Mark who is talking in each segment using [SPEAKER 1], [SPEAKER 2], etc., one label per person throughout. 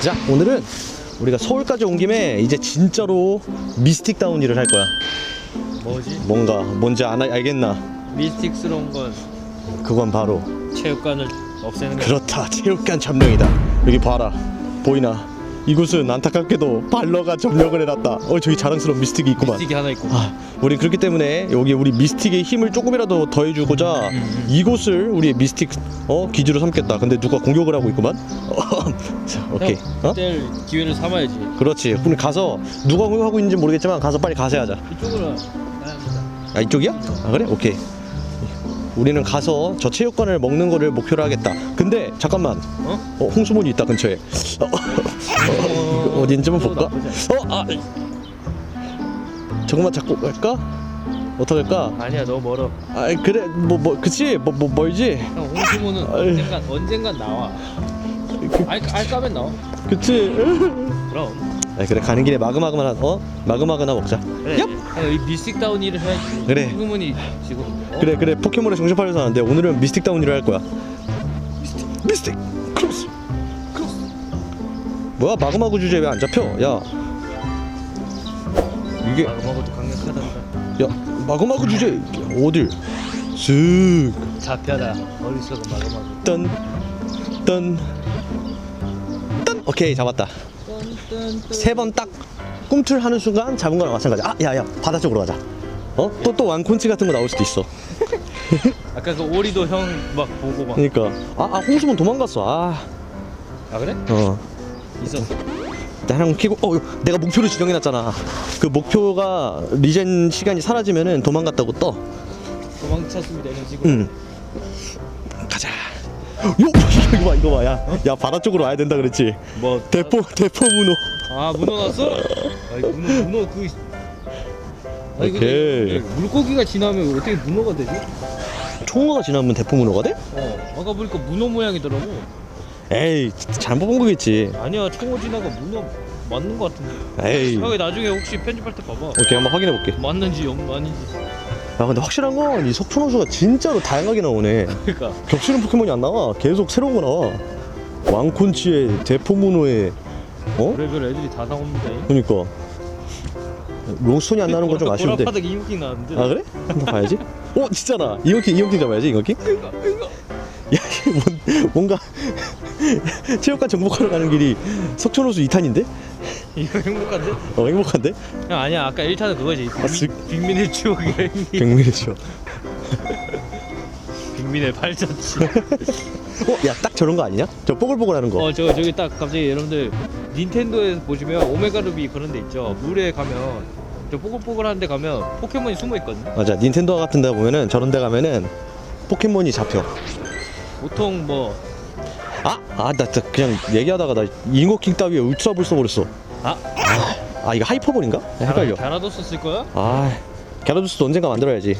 [SPEAKER 1] 자 오늘은 우리가 서울까지 온 김에 이제 진짜로 미스틱 다운 일을 할 거야.
[SPEAKER 2] 뭐지?
[SPEAKER 1] 뭔가 뭔지 안, 알겠나?
[SPEAKER 2] 미스틱스러운 건
[SPEAKER 1] 그건 바로
[SPEAKER 2] 체육관을 없애는 거.
[SPEAKER 1] 그렇다. 체육관 점령이다. 여기 봐라. 보이나 이곳은 안타깝게도 발러가 점령을 해놨다 어 저기 자랑스러운 미스틱이 있구만
[SPEAKER 2] 미스틱이 하나 있고.
[SPEAKER 1] 아, 우린 그렇기 때문에 여기 우리 미스틱의 힘을 조금이라도 더해주고자
[SPEAKER 2] 음.
[SPEAKER 1] 이곳을 우리의 미스틱 어 기지로 삼겠다. 근데 누가 공격을 하고 있구만. 자, 오케이. 어?
[SPEAKER 2] 그때 기회를 삼아야지.
[SPEAKER 1] 그렇지. 우리 가서 누가 공격하고 있는지 모르겠지만 가서 빨리 가세하자.
[SPEAKER 2] 이쪽으로 가야 합니다.
[SPEAKER 1] 아 이쪽이야? 아 그래? 오케이. 우리는 가서 저 체육관을 먹는 거를 목표로 하겠다. 근데 잠깐만.
[SPEAKER 2] 어?
[SPEAKER 1] 어, 홍수문이 있다 근처에. 어, 어, 어딘지 한번 볼까? 어, 아, 저것만 잡고 갈까? 어떡할까?
[SPEAKER 2] 아니야 너무 멀어.
[SPEAKER 1] 아 그래 뭐뭐 그치 뭐 뭐 멀지
[SPEAKER 2] 형
[SPEAKER 1] 아이.
[SPEAKER 2] 언젠간 언젠간 나와.
[SPEAKER 1] 그,
[SPEAKER 2] 알 알까면 나와.
[SPEAKER 1] 그치
[SPEAKER 2] 그럼.
[SPEAKER 1] 아 그래 가는 길에 마그마그나 어 마그마그나 먹자
[SPEAKER 2] 그래. 이 미스틱 다운 일을 해야지.
[SPEAKER 1] 그래.
[SPEAKER 2] 홍수모이 지금. 어?
[SPEAKER 1] 그래 그래 포켓몬에 정신 팔려서 하는데 오늘은 미스틱 다운이를 할 거야 미스틱 미스틱 크로스 크로스 뭐야 마그마그 주제 왜 안 잡혀 야 이게
[SPEAKER 2] 마그마고도 강력하단다.
[SPEAKER 1] 야 마그마그 주제 어딜 쓱
[SPEAKER 2] 잡혀라. 어리석은 마그마고.
[SPEAKER 1] 딴, 딴, 딴. 오케이 잡았다. 세 번 딱 꿈틀하는 순간 잡은 거랑 마찬가지. 아, 야, 야, 바다 쪽으로 가자. 어? 또또 완콘치 같은 거 나올 수도 있어.
[SPEAKER 2] 아까 그 오리도 형 막 보고 막.
[SPEAKER 1] 그러니까 아, 아 홍수문 도망갔어. 아,
[SPEAKER 2] 아 그래?
[SPEAKER 1] 어.
[SPEAKER 2] 있었어.
[SPEAKER 1] 나랑 키고 어 내가 목표를 지정해놨잖아. 그 목표가 리젠 시간이 사라지면은 도망갔다고 떠.
[SPEAKER 2] 도망쳤습니다 형 지금.
[SPEAKER 1] 응. 요 이거 봐 이거 봐 야. 야 바다 쪽으로 와야 된다 그랬지.
[SPEAKER 2] 뭐
[SPEAKER 1] 대포 대포 문어.
[SPEAKER 2] 아 문어 났어? 아이 문어 문어 그 아니
[SPEAKER 1] 오케이.
[SPEAKER 2] 근데 물고기가 지나면 어떻게 문어가 되지?
[SPEAKER 1] 총어가 지나면 대포 문어가 돼?
[SPEAKER 2] 어 아까 보니까 문어 모양이더라고
[SPEAKER 1] 에이 잘못 본 거겠지.
[SPEAKER 2] 아니야 총어 지나가 문어 맞는 거 같은데
[SPEAKER 1] 에이.
[SPEAKER 2] 형이 나중에 혹시 편집할 때 봐봐
[SPEAKER 1] 오케이 한번 확인해 볼게.
[SPEAKER 2] 맞는지 영 아닌지
[SPEAKER 1] 야 근데 확실한 건 이 석촌 호수가 진짜로 다양하게 나오네.
[SPEAKER 2] 그러니까
[SPEAKER 1] 겹치는 포켓몬이 안 나와. 계속 새로운 거 나와. 왕콘치에 대포문어에 어?
[SPEAKER 2] 별별 애들이 다 나옵니다
[SPEAKER 1] 그니까 롱스톤이 안 나는 건 좀 아쉬운데.
[SPEAKER 2] 고라파덕 이웃킹 나왔는데
[SPEAKER 1] 아 그래? 한번 봐야지. 오 진짜나. 이용킹 이용킹 잡아야지 이용킹. 야 이게 뭔, 뭔가 체육관 정복하러 가는 길이 석촌호수 2탄인데?
[SPEAKER 2] 이거 행복한데?
[SPEAKER 1] 어 행복한데?
[SPEAKER 2] 형 아니야 아까 1타는 그거지
[SPEAKER 1] 아, 쓱.
[SPEAKER 2] 빅민, 빅민의 추억이
[SPEAKER 1] 백미래죠.
[SPEAKER 2] 빅민의 발자취
[SPEAKER 1] 어, 야, 딱 저런 거 아니냐? 저 뽀글뽀글하는 거.
[SPEAKER 2] 어, 저 저기 딱 갑자기 여러분들 닌텐도에서 보시면 오메가 루비 그런 데 있죠. 물에 가면 저 뽀글뽀글한 데 가면 포켓몬이 숨어 있거든요.
[SPEAKER 1] 맞아, 닌텐도 같은 데 보면은 저런 데 가면은 포켓몬이 잡혀.
[SPEAKER 2] 보통 뭐
[SPEAKER 1] 아, 아, 나 진짜 그냥 얘기하다가 나 잉어킹 따위에 울트라볼 써버렸어.
[SPEAKER 2] 아,
[SPEAKER 1] 아, 이거 하이퍼볼인가? 나 헷갈려.
[SPEAKER 2] 갸라도스 쓸 거야?
[SPEAKER 1] 아, 갸라도스도 언젠가 만들어야지.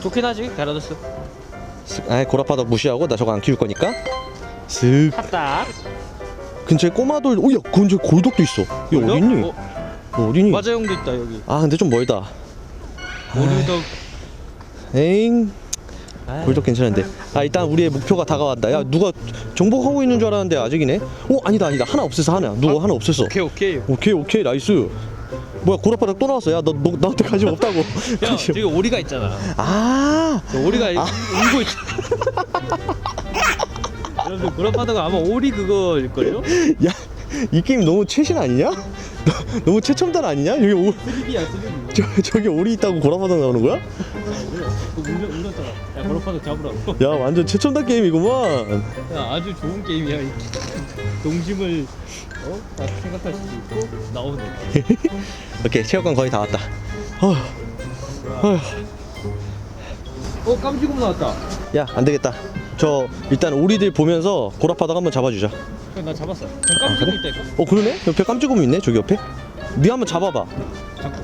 [SPEAKER 2] 좋긴 하지, 갸라도스.
[SPEAKER 1] 아, 고라파덕 무시하고 나 저거 안 키울 거니까. 슥.
[SPEAKER 2] 핫다.
[SPEAKER 1] 근처에 꼬마돌, 오, 야, 근처에 골독도 있어. 이게 어딨니?
[SPEAKER 2] 어,
[SPEAKER 1] 너 어디니?
[SPEAKER 2] 마자용도 있다 여기.
[SPEAKER 1] 아, 근데 좀 멀다.
[SPEAKER 2] 오르덕.
[SPEAKER 1] 에잉. 골독 괜찮은데. 아, 일단 우리의 목표가 다가왔다. 야, 누가 정복하고 있는 줄 알았는데 아직이네. 오, 아니다, 아니다. 하나 없애서 하나. 누가 하나 없앴어.
[SPEAKER 2] 오케이 오케이.
[SPEAKER 1] 오케이 오케이 나이스 뭐야 고라파덕 또 나왔어 야너 너, 나한테 관심 없다고
[SPEAKER 2] 야,
[SPEAKER 1] 관심-
[SPEAKER 2] 저기 오리가 있잖아.
[SPEAKER 1] 아
[SPEAKER 2] 저 오리가 울고 있. 여러분 그라파드가 아마 오리 그거일 걸요?
[SPEAKER 1] 야, 이 게임 너무 최신 아니냐? 너, 너무 최첨단 아니냐? 여기 오,
[SPEAKER 2] 3D야 3D.
[SPEAKER 1] 저, 저기 오리 있다고 고라파덕 나오는 거야?
[SPEAKER 2] 그 울려 울렸잖아. 야 그라파드 잡으라고.
[SPEAKER 1] 야 완전 최첨단 게임이구만
[SPEAKER 2] 야, 아주 좋은 게임이야. 이 동심을 어? 딱 생각할 수도 있고 나오는.
[SPEAKER 1] 오케이 체육관 거의 다 왔다 어휴, 어휴.
[SPEAKER 2] 어 깜찍음 나왔다.
[SPEAKER 1] 야 안되겠다 저 일단 오리들 보면서 고라파덕 한번 잡아주자
[SPEAKER 2] 형, 나 잡았어. 형 깜찍음
[SPEAKER 1] 그래?
[SPEAKER 2] 있다니까.
[SPEAKER 1] 어 그러네? 옆에 깜찍음이 있네 저기 옆에 니 한번 잡아봐
[SPEAKER 2] 잡,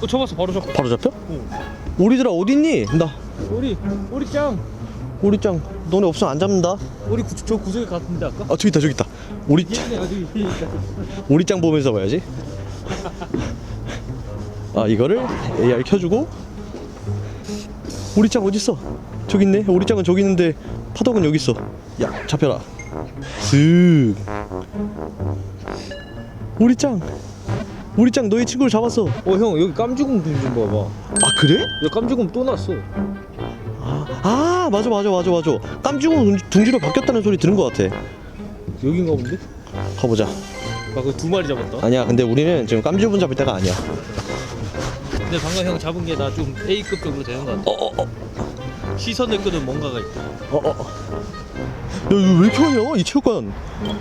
[SPEAKER 2] 어 잡았어 바로 잡고.
[SPEAKER 1] 바로 잡혀?
[SPEAKER 2] 어.
[SPEAKER 1] 오리들아 어딨니? 나
[SPEAKER 2] 우리 우리 짱.
[SPEAKER 1] 오리짱 너네 없으면 안 잡는다
[SPEAKER 2] 우리 구, 저 구석에 갔는데 아까.
[SPEAKER 1] 아 저기 있다 저기 있다 오리짱
[SPEAKER 2] 얘네 어디.
[SPEAKER 1] 오리짱 보면서 봐야지. 아 이거를 AR 켜주고 오리짱 어디 있어? 저기 있네. 오리짱은 저기 있는데 파덕은 여기 있어. 야 잡혀라. 슥 우리 짱 우리 짱 너의 친구를 잡았어.
[SPEAKER 2] 어 형 여기 깜주공 둥좀 봐봐.
[SPEAKER 1] 아 그래?
[SPEAKER 2] 야 깜주공 또 났어.
[SPEAKER 1] 아, 아 맞아 맞아 맞아 맞아. 둥- 둥지로 바뀌었다는 소리 들은 것 같아.
[SPEAKER 2] 여긴가 본데?
[SPEAKER 1] 가보자.
[SPEAKER 2] 아그 두 마리 잡았다?
[SPEAKER 1] 아니야 근데 우리는 지금 깜찍은 잡을 때가 아니야.
[SPEAKER 2] 근데 방금 형 잡은 게 나 좀 A급 정도 되는 것 같아.
[SPEAKER 1] 어어어.
[SPEAKER 2] 시선을 끄는 뭔가가 있다.
[SPEAKER 1] 어어 야 이거 왜 이렇게 나와 이 체육관.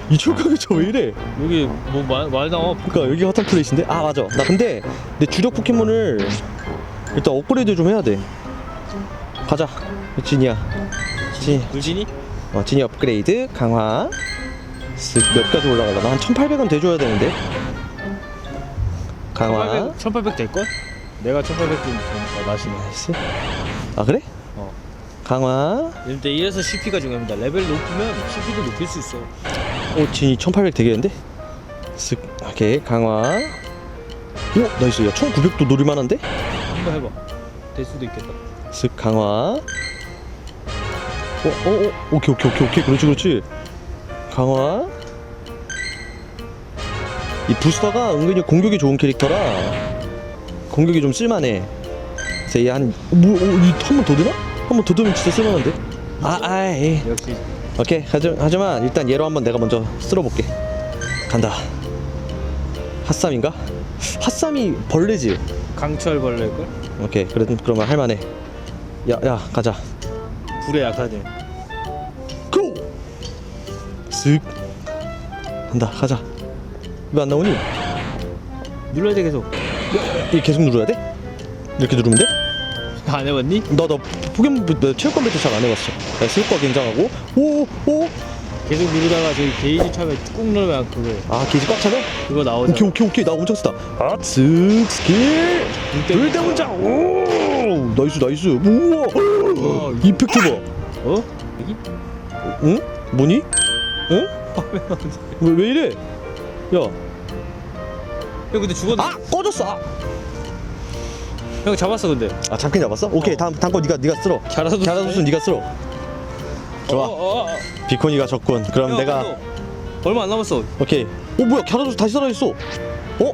[SPEAKER 1] 이 체육관이 저왜 이래?
[SPEAKER 2] 여기 뭐말 나와?
[SPEAKER 1] 그니까 여기 핫한 플레이스인데? 아 맞아. 나 근데 내 주력 포켓몬을 일단 업그레이드 좀 해야 돼. 가자. 진이야. 진,
[SPEAKER 2] 물진이?
[SPEAKER 1] 어, 진이 업그레이드. 강화. 쓱 몇까지 올라가려나? 한 1800원 돼줘야 되는데. 강화.
[SPEAKER 2] 1800 될걸? 내가 1800좀 되니까 나시네.
[SPEAKER 1] 나이스 아 그래?
[SPEAKER 2] 어.
[SPEAKER 1] 강화
[SPEAKER 2] 근데 이래서 CP가 중요합니다 레벨 높으면 CP도 높일 수 있어
[SPEAKER 1] 오 진이 1800 되겠는데? 쓱 오케이 강화 오 나이스 야 1900도 노릴만한데?
[SPEAKER 2] 한번 해봐 될 수도 있겠다
[SPEAKER 1] 쓱 강화 어, 어, 어, 오케이, 오케이, 오케이, 오케이, 그렇지, 그렇지. 강화. 이 부스터가 은근히 공격이 좋은 캐릭터라 공격이 좀 쓸만해. 그래서 얘한 뭐, 어, 이한 번 더 되나? 한번더 되면 진짜 쓸만한데? 아, 아이.
[SPEAKER 2] 역시
[SPEAKER 1] 오케이, 하지, 하지만 일단 얘로 한번 내가 먼저 쓸어볼게. 간다. 핫삼인가? 핫삼이 벌레지.
[SPEAKER 2] 강철 벌레일걸?
[SPEAKER 1] 오케이, 그래, 그러면 할만해. 야, 야, 가자.
[SPEAKER 2] 불에 약하네
[SPEAKER 1] 고! 쓱 간다 가자 왜 안 나오니?
[SPEAKER 2] 눌러야 돼 계속
[SPEAKER 1] 이 계속 눌러야 돼? 이렇게 누르면 돼?
[SPEAKER 2] 안 해봤니?
[SPEAKER 1] 나나 나 체육관 배틀 잘안 해봤어. 야, 슬퍼 굉장하고. 오 오.
[SPEAKER 2] 계속 누르다가 저기 게이지 차면 꾹 누르면 그거.
[SPEAKER 1] 아 게이지 꽉 차네?
[SPEAKER 2] 그거 나오잖아.
[SPEAKER 1] 오케이 오케이 오케이. 나 엄청 쓰다 아쓱 스킬. 불대문자. 오. 나이스 나이스. 우와.
[SPEAKER 2] 어,
[SPEAKER 1] 이펙트 봐.
[SPEAKER 2] 어? 여기?
[SPEAKER 1] 응? 뭐니? 응? 왜, 왜 이래? 야,
[SPEAKER 2] 형 근데 죽었네.
[SPEAKER 1] 아 꺼졌어. 아,
[SPEAKER 2] 형 잡았어 근데
[SPEAKER 1] 아 잡긴 잡았어? 오케이
[SPEAKER 2] 어.
[SPEAKER 1] 다음 다음 거 네가 네가 쓸어.
[SPEAKER 2] 갸라도
[SPEAKER 1] 갸라도스 네가 쓸어. 좋아.
[SPEAKER 2] 어, 어, 어.
[SPEAKER 1] 비코니가 졌군. 그럼
[SPEAKER 2] 형,
[SPEAKER 1] 내가
[SPEAKER 2] 형, 얼마 안 남았어
[SPEAKER 1] 오케이. 어 뭐야 갸라도스 다시 살아 있어. 어?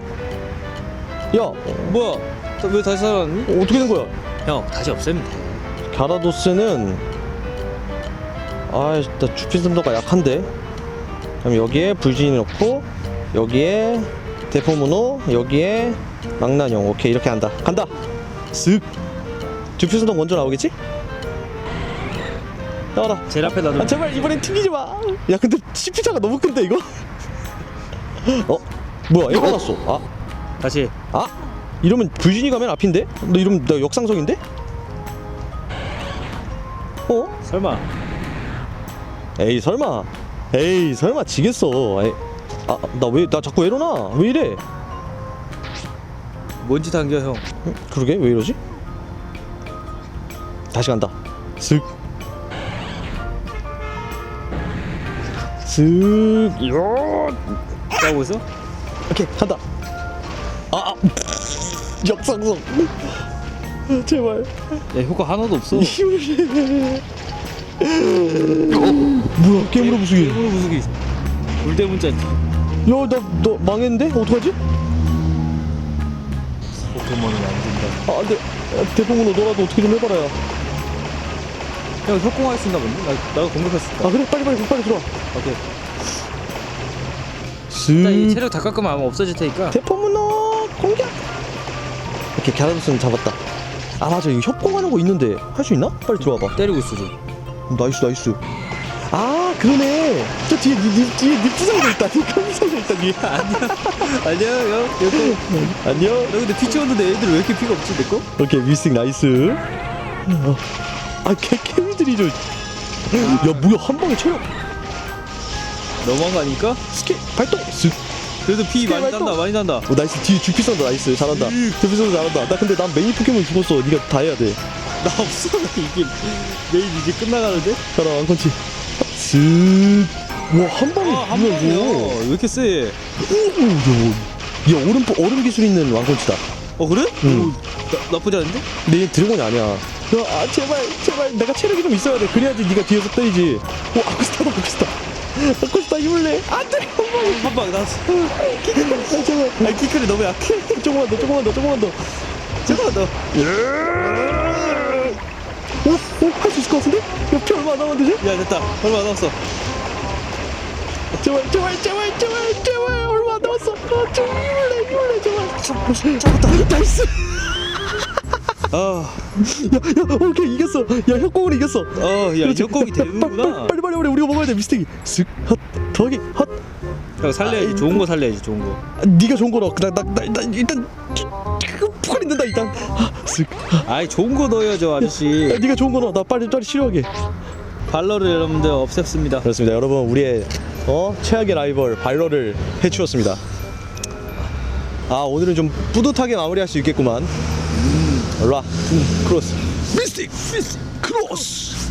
[SPEAKER 1] 야
[SPEAKER 2] 뭐야 너왜 다시 살아났니?
[SPEAKER 1] 어, 어떻게 된 거야?
[SPEAKER 2] 형 다시 없애면 돼
[SPEAKER 1] 갸라도스는 아 일단 주피 슴도가 약한데. 그럼 여기에 불진이 넣고 여기에 대포문호 여기에 망나뇽 오케이 이렇게 한다. 간다. 쓱. 주피슴도 먼저 나오겠지? 나와라.
[SPEAKER 2] 제일 앞에 놔두면
[SPEAKER 1] 아 제발 이번엔 튕기지 마. 야 근데 CP자가 너무 큰데 이거? 어? 뭐야 이거 났어. 아,
[SPEAKER 2] 다시
[SPEAKER 1] 아 이러면 불진이 가면 앞인데? 너 이러면 나 역상성인데? 어?
[SPEAKER 2] 설마
[SPEAKER 1] 에이 설마. 에이 설마 지겠어. 에이. 아나 왜 나 자꾸 이러나? 왜 이래?
[SPEAKER 2] 뭔지 당겨 형
[SPEAKER 1] 응, 그러게 왜 이러지? 다시 간다. 슥. 슥. 요.
[SPEAKER 2] 싸우고 있어?
[SPEAKER 1] 오케이 간다 아, 아. 역상성 제발
[SPEAKER 2] 야 효과 하나도 없어
[SPEAKER 1] 뭐야 게임으로 부수기
[SPEAKER 2] 일부러 부수기 불대문자
[SPEAKER 1] 야나 너 망했는데 어떡하지
[SPEAKER 2] 포켓몬은 안 된다.
[SPEAKER 1] 아 안돼. 대포문으로 너라도 어떻게 좀 해봐라. 야.
[SPEAKER 2] 형 협공할 수 있나 본데? 나, 나가 공격했을까?
[SPEAKER 1] 아 그래. 빨리 빨리 빨리 들어와.
[SPEAKER 2] 오케이. 일단 이
[SPEAKER 1] 슥
[SPEAKER 2] 체력 다 깎으면 아마 없어질 테니까.
[SPEAKER 1] 대포 문어 공격! 오케이 갸라도스는 잡았다. 아 맞아. 이거 협공하는 거 있는데 할 수 있나? 빨리 들어와봐.
[SPEAKER 2] 때리고 있어 지금.
[SPEAKER 1] 나이스 나이스. 아 그러네. 저 뒤에 니, 니, 뒤에 닉부상도 있다. 닉부상도 있다. 뒤에
[SPEAKER 2] 아니야 형 여기
[SPEAKER 1] 안녕
[SPEAKER 2] 너 근데 피 채웠는데 애들 왜 이렇게 피가 없지 내꺼?
[SPEAKER 1] 오케이 미스틱 나이스. 어. 아 개, 개미들이 저야 뭐야 한 방에 체력.
[SPEAKER 2] 거 아닙니까?
[SPEAKER 1] 스킬 발동. 쓱
[SPEAKER 2] 그래도 피 많이
[SPEAKER 1] 발동.
[SPEAKER 2] 난다 많이 난다.
[SPEAKER 1] 오, 나이스. 뒤에 주피선도 나이스. 잘한다. 주피선도 잘한다. 나 근데 난 메인 포켓몬 죽었어. 네가 다 해야 돼.
[SPEAKER 2] 나 없어. 나 이게 내일 이제 끝나가는데?
[SPEAKER 1] 가라 왕컨치 쓱와한 방에
[SPEAKER 2] 아 한
[SPEAKER 1] 뭐야,
[SPEAKER 2] 방이야
[SPEAKER 1] 이거.
[SPEAKER 2] 왜 이렇게 세?
[SPEAKER 1] 오, 야, 야 얼음 포- 얼음 기술 있는 왕컨치다.
[SPEAKER 2] 어 그래?
[SPEAKER 1] 응.
[SPEAKER 2] 오, 나, 나쁘지 않은데?
[SPEAKER 1] 근데 얘 드래곤이 아니야. 야, 아 제발 제발 내가 체력이 좀 있어야 돼. 그래야지 네가 뒤에서 때리지. 오 아크스타다 아크스타. 먹고 싶다 힘을 내. 안돼
[SPEAKER 2] 한방 나왔어.
[SPEAKER 1] 아 잠깐 아 키클이 너무 약해. 조금만 더 조금만 더 조금만 더. 조금만 더 오, 오, 할수 있을 것 같은데? 옆에 얼마 안 남았는데?
[SPEAKER 2] 야 됐다 얼마 안 남았어
[SPEAKER 1] 제발, 제발, 제발, 제발, 제발, 얼마 안 남았어. 아, 좀 힘을 내, 힘을 내, 제발. 잡았다, 나이스.
[SPEAKER 2] 아어야
[SPEAKER 1] 야, 야, 오케이, 이겼어. 야, 협곡으로 이겼어. 그렇지.
[SPEAKER 2] 협곡이
[SPEAKER 1] 야, 빨리,
[SPEAKER 2] 되는구나
[SPEAKER 1] 빨리, 빨리, 빨리, 우리가 먹어야 돼, 미스테이. 쓱, 헛, 더하기, 헛.
[SPEAKER 2] 형 살려야지 좋은 거 살려야지 좋은 거
[SPEAKER 1] 아, 네가 좋은 거 넣어. 나, 나, 나, 나 일단 푸카리 는다 일단. 아, 쓱.
[SPEAKER 2] 아이 좋은 거 넣어야죠
[SPEAKER 1] 야,
[SPEAKER 2] 아저씨
[SPEAKER 1] 네가 좋은 거 넣어. 나 빨리, 빨리 치료하게.
[SPEAKER 2] 발러를 여러분들 없앴습니다
[SPEAKER 1] 그렇습니다, 여러분. 우리의 어 최악의 라이벌 발러를 해치웠습니다. 아 오늘은 좀 뿌듯하게 마무리할 수 있겠구만. 음, 올라. 음, 크로스. 미스틱, 미스틱, 크로스.